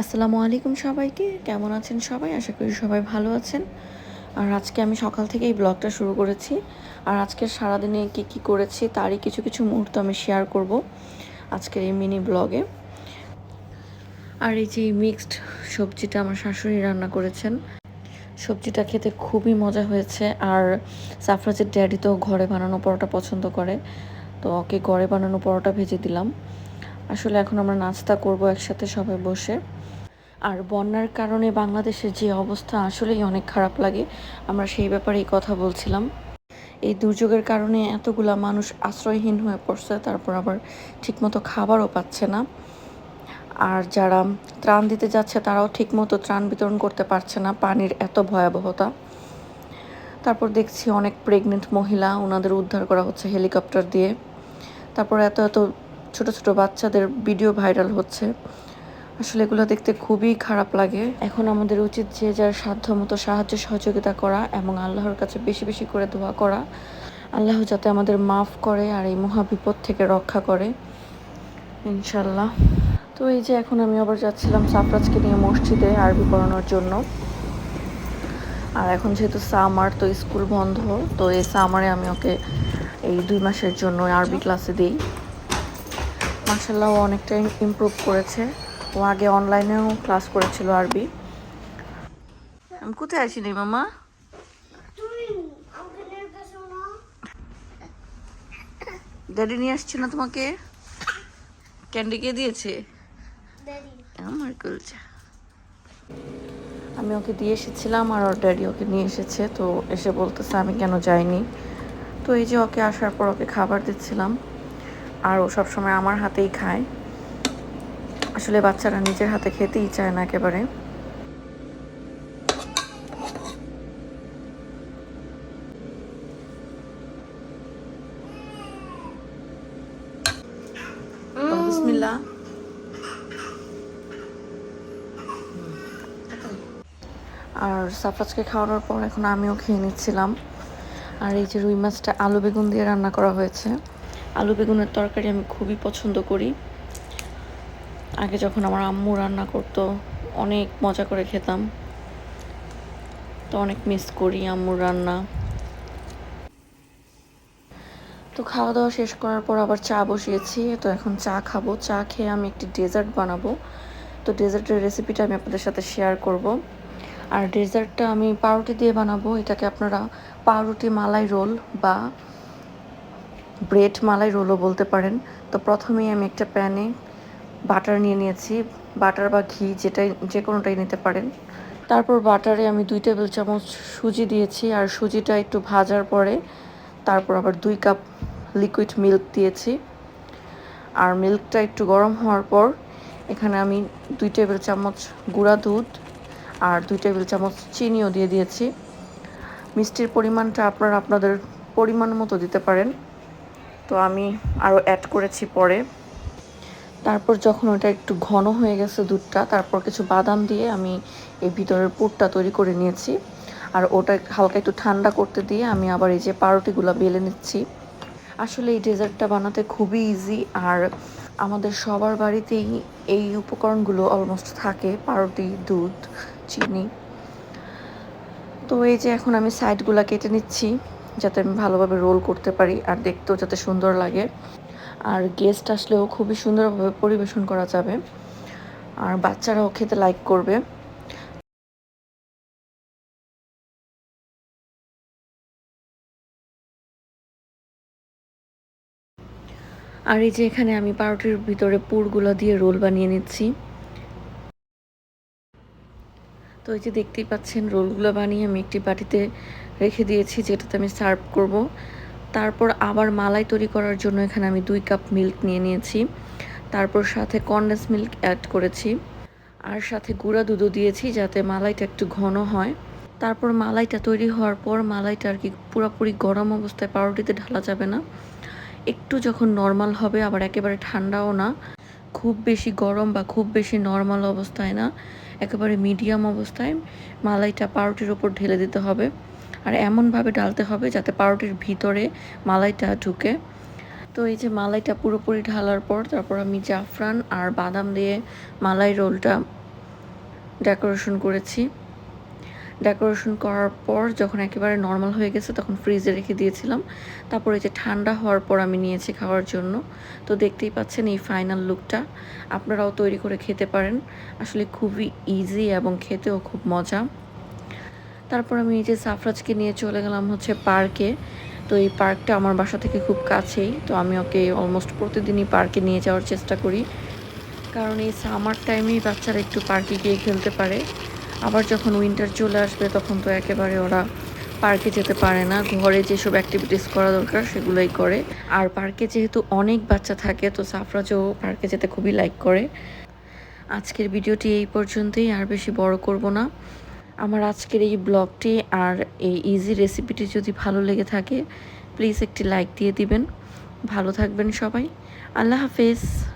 আসসালামু আলাইকুম সবাইকে। কেমন আছেন সবাই? আশা করি সবাই ভালো আছেন। আর আজকে আমি সকাল থেকে এই ব্লগটা শুরু করেছি। আর আজকে সারাদিনে কি কি করেছি তারই কিছু কিছু মুহূর্ত আমি শেয়ার করব আজকের এই মিনি ব্লগে আর এই যে মিক্সড সবজিটা আমার শাশুড়ি রান্না করেছেন। সবজিটা খেতে খুবই মজা হয়েছে। আর সাফরাজের ড্যাডি তো ঘরে বানানো পরোটা পছন্দ করে। তো ওকে ঘরে বানানো পরোটা ভেজে দিলাম। আসলে এখন আমরা নাস্তা করব একসাথে সবাই বসে। আর বন্যার কারণে বাংলাদেশের যে অবস্থা আসলেই অনেক খারাপ লাগে। আমরা সেই ব্যাপারেই কথা বলছিলাম। এই দুর্যোগের কারণে এতগুলা মানুষ আশ্রয়হীন হয়ে পড়ছে, তারপর আবার ঠিকমতো খাবারও পাচ্ছে না। আর যারা ত্রাণ দিতে যাচ্ছে, তারাও ঠিকমতো ত্রাণ বিতরণ করতে পারছে না, পানির এত ভয়াবহতা। তারপর দেখছি অনেক প্রেগনেন্ট মহিলা ওনাদের উদ্ধার করা হচ্ছে হেলিকপ্টার দিয়ে। তারপর এত এত ছোট ছোট বাচ্চাদের ভিডিও ভাইরাল হচ্ছে। আসলে এগুলো দেখতে খুবই খারাপ লাগে। এখন আমাদের উচিত যে যার সাধ্য মতো সাহায্য সহযোগিতা করা এবং আল্লাহর কাছে বেশি বেশি করে দোয়া করা। আল্লাহ যাতে আমাদের মাফ করে আর এই মহাবিপদ থেকে রক্ষা করে। ইনশাল্লাহ তো এই যে এখন আমি আবার যাচ্ছিলাম সাফরাজকে নিয়ে মসজিদে আরবি পড়ানোর জন্য। আর এখন যেহেতু সামার, তো স্কুল বন্ধ, তো এই সামারে আমি ওকে এই দুই মাসের জন্য আরবি ক্লাসে দিই। মার্শাল্লাহ অনেকটাই ইমপ্রুভ করেছে। ও আগে অনলাইনেও ক্লাস করেছিল আরবি আমি কোথায় আসিনি মামা? গেছো না ড্যাডি নিয়ে আসছে না তোমাকে? ক্যান্ডি কে দিয়েছে? আমার কুলচা আমি ওকে দিয়ে এসেছিলাম আর ওর ড্যাডি ওকে নিয়ে এসেছে তো এসে বলতেছে আমি কেন যাইনি। তো এই যে ওকে আসার পর ওকে খাবার দিচ্ছিলাম আর ও সবসময় আমার হাতেই খায়। আসলে বাচ্চারা নিজের হাতে খেতেই চায় না একেবারে। আর সাফরাজকে খাওয়ানোর পর এখন আমিও খেয়ে নিচ্ছিলাম। আর এই যে রুই মাছটা আলু বেগুন দিয়ে রান্না করা হয়েছে। আলু বেগুনের তরকারি আমি খুবই পছন্দ করি। আগে যখন আমার আম্মু রান্না করতো, অনেক মজা করে খেতাম। তো অনেক মিস করি আম্মুর রান্না। তো খাওয়া দাওয়া শেষ করার পর আবার চা বসিয়েছি। তো এখন চা খাব। চা খেয়ে আমি একটি ডেজার্ট বানাবো। তো ডেজার্টের রেসিপিটা আমি আপনাদের সাথে শেয়ার করব। আর ডেজার্টটা আমি পাউরুটি দিয়ে বানাবো। এটাকে আপনারা পাউরুটি মালাই রোল বা ব্রেড মালাই রোলও বলতে পারেন। তো প্রথমেই আমি একটা প্যানে বাটার নিয়ে নিয়েছি, বাটার বা ঘি যেটাই যে কোনোটাই নিতে পারেন। তারপর বাটারে আমি দুই টেবিল চামচ সুজি দিয়েছি, আর সুজিটা একটু ভাজার পরে তারপর আবার দুই কাপ লিকুইড মিল্ক দিয়েছি। আর মিল্কটা একটু গরম হওয়ার পর এখানে আমি দুই টেবিল চামচ গুঁড়া দুধ আর দুই টেবিল চামচ চিনিও দিয়ে দিয়েছি। মিষ্টির পরিমাণটা আপনারা আপনাদের পরিমাণ মতো দিতে পারেন। তো আমি আরও অ্যাড করেছি পরে। তারপর যখন ওটা একটু ঘন হয়ে গেছে দুধটা, তারপর কিছু বাদাম দিয়ে আমি এই ভিতরের পুরটা তৈরি করে নিয়েছি। আর ওটা হালকা একটু ঠান্ডা করতে দিয়ে আমি আবার এই যে পাউরুটিগুলো বেলে নিচ্ছি। আসলে এই ডেজার্টটা বানাতে খুবই ইজি আর আমাদের সবার বাড়িতেই এই উপকরণগুলো অলমোস্ট থাকে পাউরুটি দুধ, চিনি। তো এই যে এখন আমি সাইডগুলো কেটে নিচ্ছি, যাতে আমি ভালোভাবে রোল করতে পারি আর দেখতেও যাতে সুন্দর লাগে। আর গেস্ট আসলেও খুবই সুন্দরভাবে পরিবেশন করা যাবে। আর বাচ্চারাও খেতে লাইক করবে। আর এই যে এখানে আমি পাউরুটির ভিতরে পুরগুলো দিয়ে রোল বানিয়ে নিচ্ছি। তো এই যে দেখতেই পাচ্ছেন, রোলগুলো বানিয়ে আমি একটি বাটিতে রেখে দিয়েছি, যেটাতে আমি সার্ভ করব। তারপর আবার মালাই তৈরি করার জন্য এখানে আমি দুই কাপ মিল্ক নিয়ে নিয়েছি। তারপর সাথে কন্ডেন্স মিল্ক অ্যাড করেছি। আর সাথে গুঁড়া দুধও দিয়েছি যাতে মালাইটা একটু ঘন হয়। তারপর মালাইটা তৈরি হওয়ার পর মালাইটা আর কি পুরোপুরি গরম অবস্থায় পাউরুটিতে ঢালা যাবে না। একটু যখন নর্মাল হবে, আবার একেবারে ঠান্ডাও না। খুব বেশি গরম বা খুব বেশি নর্মাল অবস্থায় না। একেবারে মিডিয়াম অবস্থায় মালাইটা পাউরুটির ওপর ঢেলে দিতে হবে। আর এমনভাবে ডালতে হবে যাতে পাউরুটির ভিতরে মালাইটা ঢুকে। তো এই যে মালাইটা পুরোপুরি ঢালার পর তারপর আমি জাফরান আর বাদাম দিয়ে মালাই রোলটা ডেকোরেশন করেছি। ডেকোরেশন করার পর যখন একেবারে নর্মাল হয়ে গেছে তখন ফ্রিজে রেখে দিয়েছিলাম। তারপরে যে ঠান্ডা হওয়ার পর আমি নিয়েছি খাওয়ার জন্য। তো দেখতেই পাচ্ছেন এই ফাইনাল লুকটা। আপনারাও তৈরি করে খেতে পারেন। আসলে খুবই ইজি এবং খেতেও খুব মজা। তারপর আমি এই যে সাফরাজকে নিয়ে চলে গেলাম হচ্ছে পার্কে। তো এই পার্কটা আমার বাসা থেকে খুব কাছেই, তো আমি ওকে অলমোস্ট প্রতিদিনই পার্কে নিয়ে যাওয়ার চেষ্টা করি। কারণ এই সামার টাইমেই বাচ্চারা একটু পার্কে গিয়ে খেলতে পারে। আবার যখন উইন্টার চলে আসবে, তখন তো একেবারে ওরা পার্কে যেতে পারে না। ঘরে যেসব অ্যাক্টিভিটিস করা দরকার, সেগুলোই করে। আর পার্কে যেহেতু অনেক বাচ্চা থাকে, তো সাফরাজও পার্কে যেতে খুবই লাইক করে। আজকের ভিডিওটি এই পর্যন্তই, আর বেশি বড় করব না। আমার আজকের এই ব্লগটি আর এই ইজি রেসিপিটি যদি ভালো লেগে থাকে প্লিজ একটি লাইক দিয়ে দিবেন। ভালো থাকবেন সবাই। আল্লাহ হাফেজ।